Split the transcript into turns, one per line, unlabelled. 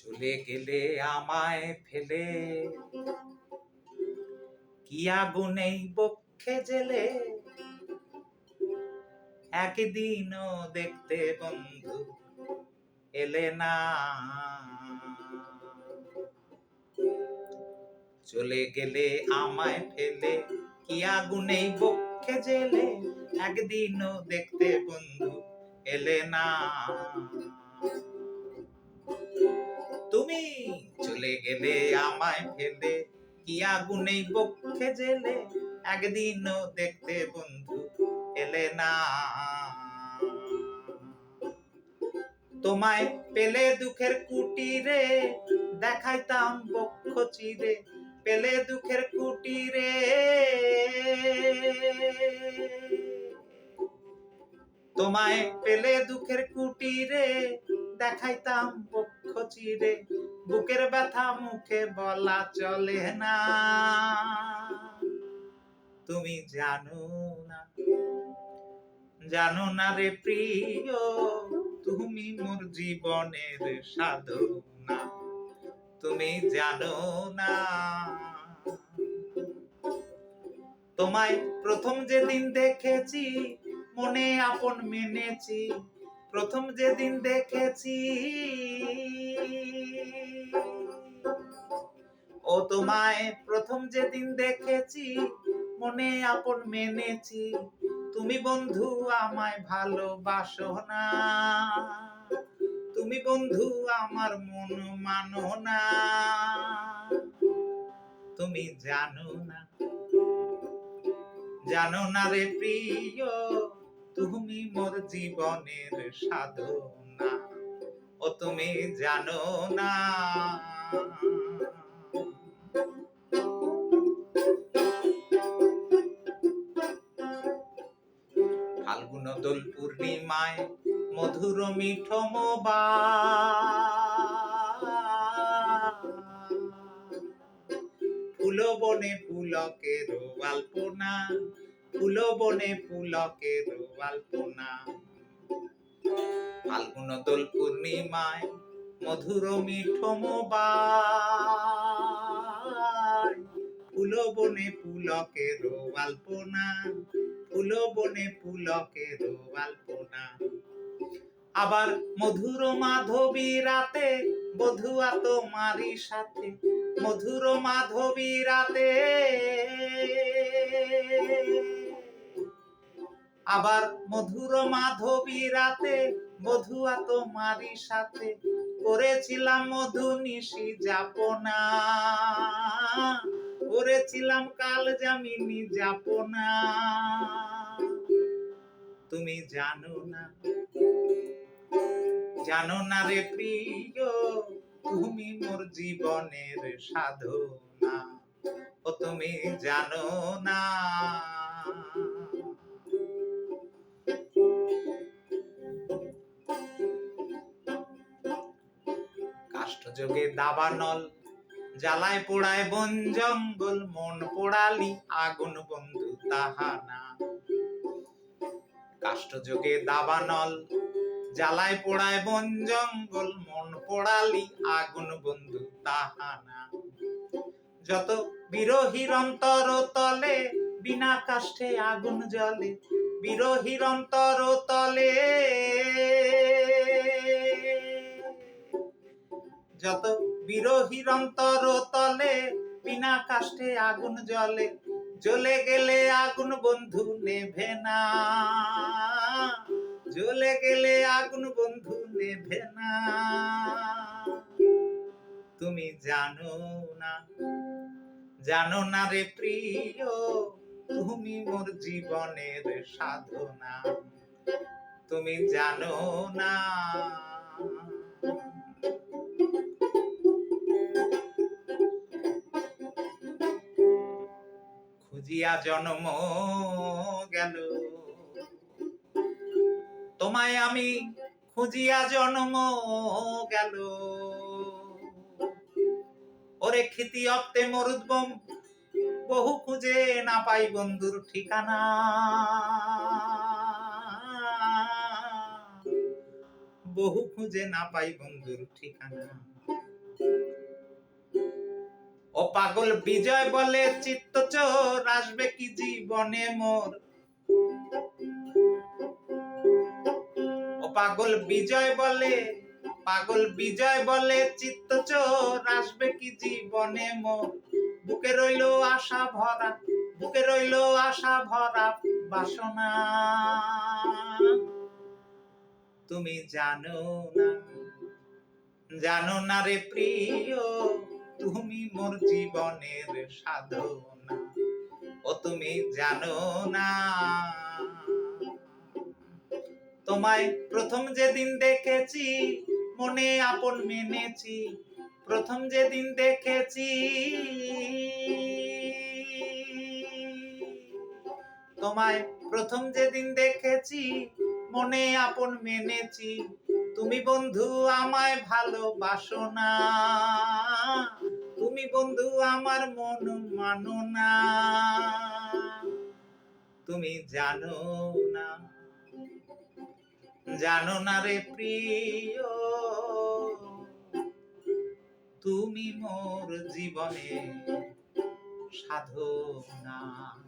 চলে গেলে আমায় ফেলে। কি আগুনেই বক্ষে জেলে? একদিনও দেখতে বন্ধু এলে না। চলে গেলে আমায় ফেলে। কি আগুনেই বক্ষে জেলে? একদিনও দেখতে বন্ধু এলে না। তুমি চলে গেলে আমায় ফেলে, কি আগুনেই বক্ষে জেলে? একদিনও দেখতে বন্ধু এলে না। তোমায় পেলে দুঃখের কুটিরে, দেখাইতাম বক্ষ চিরে, পেলে দুঃখের কুটিরে। তোমায় পেলে দুঃখের কুটিরে, দেখাইতাম বক্ষ চিরে বুকের ব্যথা মুখে বলা চলে না। তুমি জানো না জানো না রে প্রিয়, তুমি মোর জীবনের সাধনা। তুমি জানো না, তোমায় প্রথম যেদিন দেখেছি, মনে আপন মেনেছি। প্রথম যেদিন দেখেছি ও তোমায় প্রথম যেদিন দেখেছি, মনে আপন মেনেছি। তুমি বন্ধু আমায় ভালোবাসো না। তুমি বন্ধু আমার মন মানো না। তুমি জানো না জানো না রে প্রিয়, তুমি মোর জীবনের সাধনা। ও তুমি জানো না। ফাল্গুন দোল পূর্ণিমায় মধুর মিঠমবা ফুল বনে পুলকের আল্পনা ফুল বনে পুলকের আল্পনা ফাল্গুন দোল পূর্ণিমায় মধুর মিঠমবা ফুল বনে ফুল বনে পুলকের আল্পনা আবার মধুর মাধবী রাতে বধুয়া তোমারই সাথে, মধুর মাধবী রাতে। আবার মধুর মাধবী রাতে বধুয়া তোমারই সাথে, করেছিলাম মধু নিশি যাপনা। করেছিলাম কাল জামিনী যাপনা। তুমি জানো না জানো না রে প্রিয়, তুমি মোর জীবনের সাধনা। ও তুমি জানো না। কাষ্ঠযোগে দাবানল জ্বালায় পোড়ায় বন জঙ্গল, মন পোড়ালি আগুন বন্ধু তাহানা। কাষ্ঠযোগে দাবানল, জ্বালায় পোড়ায় বন জঙ্গল, মন পোড়ালি আগুন বন্ধু তাহানা। যত বিরোহীর অন্তর তলে, বিনা কাষ্ঠে আগুন জ্বলে, বিরোহীর অন্তর তলে। যত বিরোহীর অন্তর তলে, বিনা কাষ্ঠে আগুন জ্বলে জ্বলে গেলে আগুন বন্ধু নেভে না। জ্বলে গেলে আগুন বন্ধু নেভে না। তুমি জানো না জানো না রে প্রিয়, তুমি মোর জীবনের সাধনা। তুমি জানো না খুঁজিয়া জন্ম গেল। তোমায় আমি খুঁজিয়া জন্ম গেল। ওরে খ্যাতি অপ্তে মরুদ্বম বহু খুঁজে না পাই বন্ধুর ঠিকানা। বহু খুঁজে না পাই বন্ধুর ঠিকানা। ও পাগল বিজয় বলে চিত্ত চোর, আসবে কি জীবনে মোর? ও পাগল বিজয় বলে, পাগল বিজয় বলে চিত্ত চোর, আসবে কি জীবনে মোর? বুকে রইল আশা ভরা, বুকে রইল আশা ভরা বাসনা। তুমি জানো না জানো না রে প্রিয় তুমি মোর জীবনের সাধনা, ও তুমি জানো না। তোমায় প্রথম যেদিন দেখেছি, মনে আপন মেনেছি, প্রথম যেদিন দেখেছি। তোমায় প্রথম যেদিন দেখেছি, মনে আপন মেনেছি, তুমি বন্ধু আমায় ভালোবাসো না। তুমি বন্ধু আমার মন মানো না। তুমি জানো না। জানো না রে প্রিয়। তুমি মোর জীবনে সাধনা